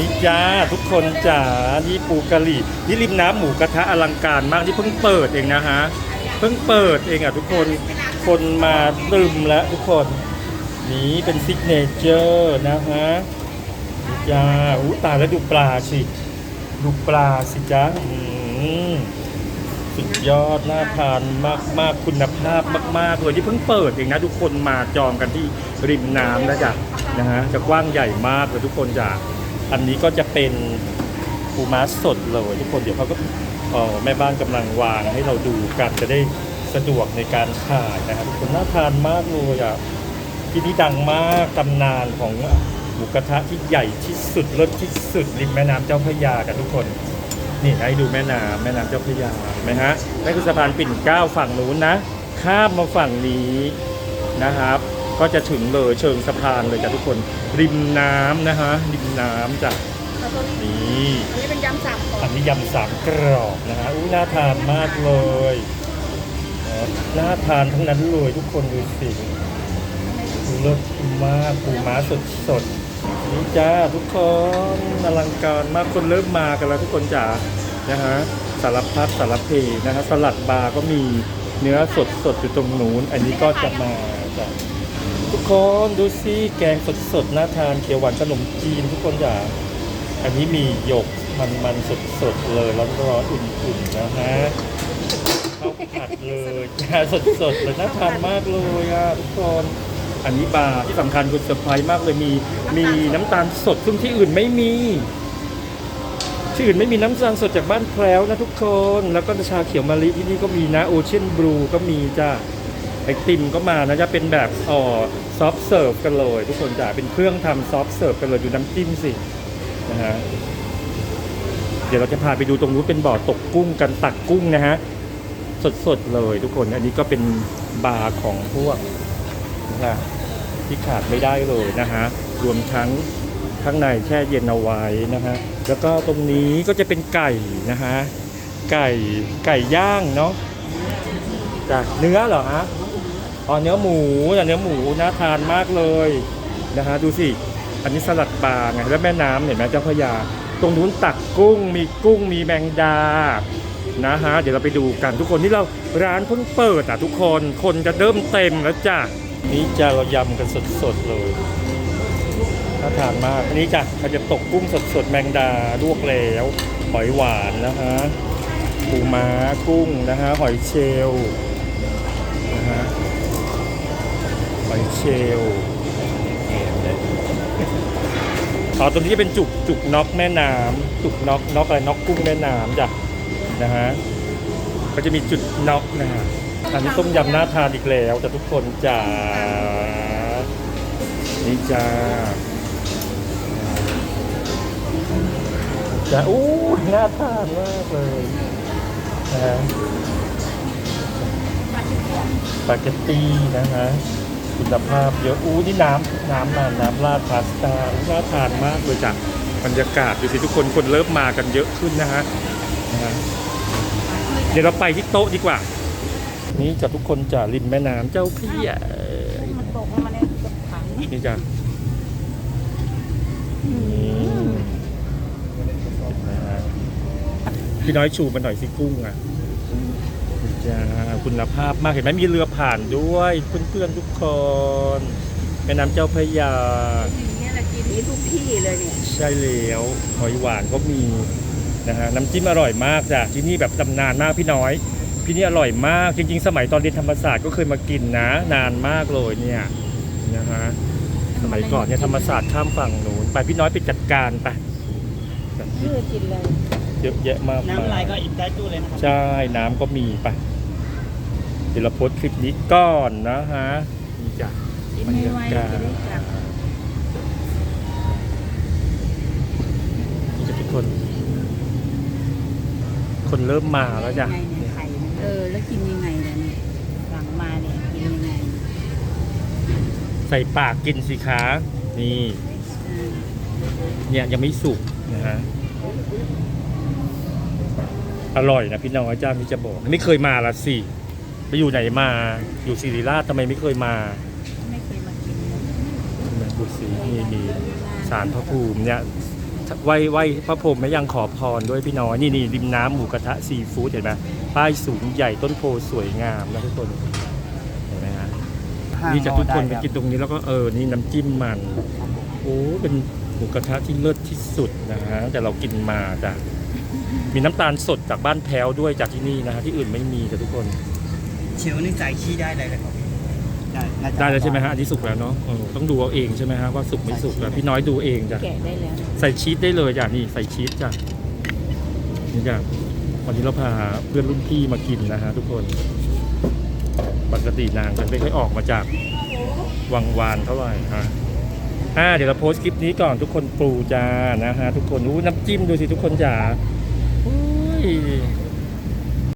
นี่จ้าทุกคนจ๋านี่ปูกะหรี่นี่ริมน้ำหมูกระทะอลังการมากนี่เพิ่งเปิดเองนะฮะเพิ่งเปิดเองอะทุกคนคนมาตึมแล้วทุกคน นี่เป็นซิกเนเจอร์นะฮะนี่จ้าอู้ตายแล้วดูปลาสิดูปลาสิจ้าอืมสุดยอดน่าทานมากมากๆคุณภาพมาก ๆ เลยที่เพิ่งเปิดเองนะ ทุกคนมาจองกันที่ริมน้ำนะจ๊ะนะฮะจะกว้างใหญ่มากเลยทุกคนจ้ะ อันนี้ก็จะเป็นปูม้าสดเลยทุกคนเดี๋ยวเขาก็เออแม่บ้านกำลังวางให้เราดูกันจะได้สะดวกในการขายนะครับทุกคนน่าทานมากเลยอะที่นี่ดังมากตำนานของหมูกระทะที่ใหญ่ที่สุดเลิศที่สุดริมแม่น้ำเจ้าพระยากันทุกคน นี่ให้ดูแม่น้ำแม่น้ำเจ้าพระยาเห็นไหมฮะนั่นคือสะพานปิ่นเกล้าฝั่งนู้นนะข้ามมาฝั่งนี้นะครับ ก็จะถึงเลยเชิงสะพานเลยจ้ะทุกคนริมน้ำนะฮะริมน้ำจ้ะแล้วตัวนี้นี่อันนี้เป็นยำสามกรออับนนี้ยำสามกรอบนะฮะอู้น่าทานมากเลยนะน่าทานทั้งนั้นเลยทุกคนดูสิเลิศมากปูม้าสดสดๆนี่จ้าทุกคนอลังการมากคนเริ่มมากันแล้วทุกคนจ๋านะฮะสารพัดสารเพนะฮะสลัดบาร์ก็มีเนื้อสดสดๆอยู่ตรงนู้น อันนี้ก็จะมาจ้ะ ทุกคนดูสิแกงสดๆน่าทานเขียวหวานขนมจีนทุกคนจ๋าอันนี้มีหยกมันมันสดๆเลยร้อนๆอุ่นๆนะฮะข้าวผัดเลยจ้าสดๆเลยน่าทานมากเลยอะทุกคนอันนี้บาที่สำคัญคือเซอร์ไพรส์มากเลยมีมีน้ำตาลสดซึ่งที่อื่นไม่มีที่อื่นไม่มีน้ำตาลสดจากบ้านแพรวนะทุกคน แล้วก็ชาเขียวมะลิที่นี่ก็มีนะโอเชียนบลูก็มีจ้า ไอติมก็มานะจะเป็นแบบอ๋อซอฟเสิร์ฟกันเลย ทุกคนจ้าเป็นเครื่องทำซอฟเสิร์ฟกันเลยดูน้ำจิ้มสินะฮะเดี๋ยวเราจะพาไปดูตรงนู้นเป็นบ่อตกกุ้งกันตักกุ้งนะฮะสดๆเลยทุกคนอันนี้ก็เป็นบาร์ของพวกนะที่ขาดไม่ได้เลยนะฮะรวมทั้งข้างในแช่เย็นเอาไว้นะฮะแล้วก็ตรงนี้ก็จะเป็นไก่นะฮะไก่ไก่ย่างเนาะจ้ะเนื้อเหรอฮะ อ๋อเนื้อหมูแต่เนื้อหมูน่าทานมากเลยนะฮะดูสิ อันนี้สลัดปลาไงแล้วแม่น้ำเห็นไหมเจ้าพระยา ตรงนู้นตักกุ้ง มีกุ้งมีแมงดานะฮะเดี๋ยวเราไปดูกันทุกคนที่เราร้านเพิ่งเปิดอะทุกคนคนจะเริ่มเต็มแล้วจ้ะนี่จะเรายำกันสดๆเลยน่าทานมากอันนี้จ้ะเราจะตกกุ้งสดๆแมงดาลวกแล้วหอยหวานนะฮะปูม้ากุ้งนะฮะหอยเชลล์ หอยเชลล์อ๋อตรงนี้จะเป็นจุกจุกน็อกแม่น้ำจุกน็อกน็อกอะไรน็อกกุ้งแม่น้ำจ้ะนะฮะก็จะมีจุดน็อกนะฮะอันนี้ต้มยำน่าทานอีกแล้วแต่ทุกคนจ๋านี่จ้าจ้าอู้น่าทานมากเลยนะฮะสปาเกตตี้นะฮะ คุณภาพเยอะอู้นี่น้ำน้ำมาน้ำราดพาสต้าน่าทานมากเลยจ้ะบรรยากาศดูสิทุกคนคนเริ่มมากันเยอะขึ้นนะฮะเดี๋ยวเราไปที่โต๊ะดีกว่า นี่จะทุกคนจะริมแม่น้ำเจ้าพระยามันตกให้มันเนี่ตกถังนี่จ้ะพี่น้อยชูมาหน่อยสิกุ้งอะ จ้าคุณภาพมากเห็นไหมมีเรือผ่านด้วยเพื่อนๆทุกคนแม่น้ำเจ้าพระยาอย่างเงี้ยแหละกินนี้ทุกที่เลยเนี่ยใช่แล้วหอยหวานก็มีนะฮะน้ำจิ้มอร่อยมากจ้ะที่นี่แบบตำนานมากพี่น้อย พี่นี่อร่อยมากจริง ๆ สมัยตอนเรียนธรรมศาสตร์ก็เคยมากินนะ นานมากเลยเนี่ยนะฮะสมัยก่อนเนี่ยธรรมศาสตร์ข้ามฝั่งหนูนไปพี่น้อยไปจัดการไปชื่อกินเลยเยอะแยะมากมายน้ำลายก็อิ่มได้ตู้เลยนะครับใช่น้ำก็มีไป เดี๋ยวเราโพสต์คลิปนี้ก่อนนะฮะนี่จ้ะกินไม่ไหวจะได้กลับนี่จะทุกคน คนเริ่มมาแล้วจ้ะไงเนี่ยไข่มันเออ แล้วกินยังไงล่ะเนี่ยหลังมาเนี่ยกินยังไงใส่ปากกินสิคะนี่ อ่าเนี่ยยังไม่สุกนะฮะ อร่อยนะพี่น้อยจ้ามิจะบอก ไม่เคยมาละสิ ไปอยู่ไหนมา อยู่ศิริราชทำไมไม่เคยมา ไม่เคยมากินเลยดูสินี่มีสารพระภูมิเนี่ยไหว้ไหว้พระพรหมแม่ยังขอพรด้วยพี่น้อยนี่นี่ริมน้ำหมูกระทะซีฟู้ดเห็นไหมป้ายสูงใหญ่ต้นโพสวยงามนะทุกคนเห็นไหมฮะนี่จะทุกคนไปกินตรงนี้แล้วก็เออนี่น้ำจิ้มมันโอ้เป็นหมูกระทะที่เลิศที่สุดนะฮะแต่เรากินมาจ้ะมีน้ำตาลสดจากบ้านแพ้วด้วยจากที่นี่นะฮะที่อื่นไม่มีจ้ะทุกคน เชลนี่ใส่ขี้ได้เลยเลยครับได้น่าจะได้แล้วใช่ไหมฮะอันนี้สุกแล้วเนาะเออต้องดูเอาเองใช่ไหมฮะว่าสุกไม่สุกแล้วพี่น้อยดูเองจ้ะแกะได้แล้ว ใส่ชีสได้เลยจ้ะนี่ใส่ชีสจ้ะนี่จ้ะวันนี้เราพาเพื่อนรุ่นพี่มากินนะฮะทุกคนปกตินางจะไม่ค่อยออกมาจากวังวานเท่าไหร่ฮะอ่าเดี๋ยวเราโพสต์คลิปนี้ก่อนทุกคนปูจ้านะฮะทุกคนอู้น้ำจิ้มดูสิทุกคนจ๋าอุ้ย